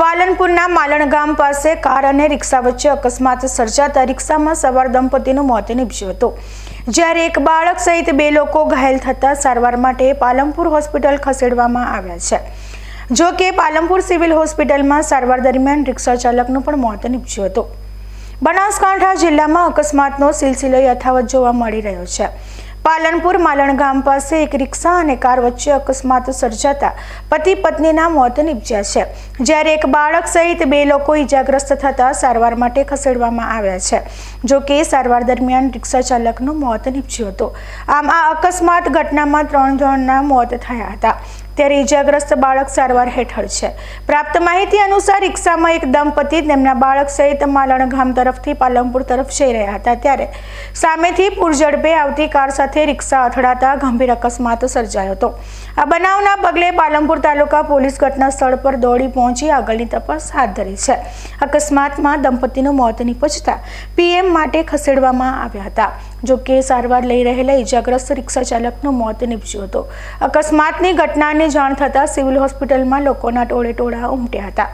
પાલનપુરના માલણ ગામ પાસે કાર અને રિક્ષા વચ્ચે અકસ્માત સર્જાતા રિક્ષામાં સવાર દંપતીનું મોત નીપજ્યું હતું. જ્યારે એક બાળક સહિત બે લોકો ઘાયલ થતા સારવાર માટે પાલનપુર હોસ્પિટલ ખસેડવામાં આવ્યા છે. જો કે પાલનપુર સિવિલ હોસ્પિટલમાં સારવાર દરમિયાન રિક્ષા ચાલકનું પણ મોત નીપજ્યું હતું. બનાસકાંઠા જિલ્લામાં અકસ્માતનો સિલસિલો યથાવત જોવા મળી રહ્યો છે. પાલનપુર માલણ ગામ પાસે એક રિક્ષા અને કાર વચ્ચે અકસ્માત સર્જાતા પતિ પત્નીના મોત નીપજ્યા છે. જ્યારે એક બાળક સહિત બે લોકો ઈજાગ્રસ્ત થતા સારવાર માટે ખસેડવામાં આવ્યા છે. જો કે સારવાર દરમિયાન રિક્ષા ચાલકનું મોત નીપજ્યું હતું. આમ આ અકસ્માત ઘટનામાં ત્રણ જણના મોત થયા હતા. ત્યારે ઈજાગ્રસ્ત બાળક સારવાર હેઠળ છે. પ્રાપ્ત માહિતી અનુસાર રિક્ષામાં એક દંપતી તેમના બાળક સહિત માલણ ગામ તરફથી પાલનપુર તરફ જઈ રહ્યા હતા. ત્યારે સામેથી પૂરઝડપે આવતી કાર સાથે રિક્ષા અથડાતા ગંભીર અકસ્માત સર્જાયો હતો. આ બનાવના પગલે પાલનપુર તાલુકા પોલીસ ઘટના સ્થળ પર દોડી પહોંચી આગળની તપાસ હાથ ધરી છે. અકસ્માતમાં દંપતીનું મોત નિપજતા પીએમ માટે ખસેડવામાં આવ્યા હતા. જો કે સારવાર લઈ રહેલા ઈજાગ્રસ્ત રિક્ષા ચાલકનું મોત નીપજ્યું હતું. અકસ્માતની ઘટનાની જાણ થતાં સિવિલ હોસ્પિટલમાં લોકોના ટોળે ટોળા ઉમટ્યા હતા.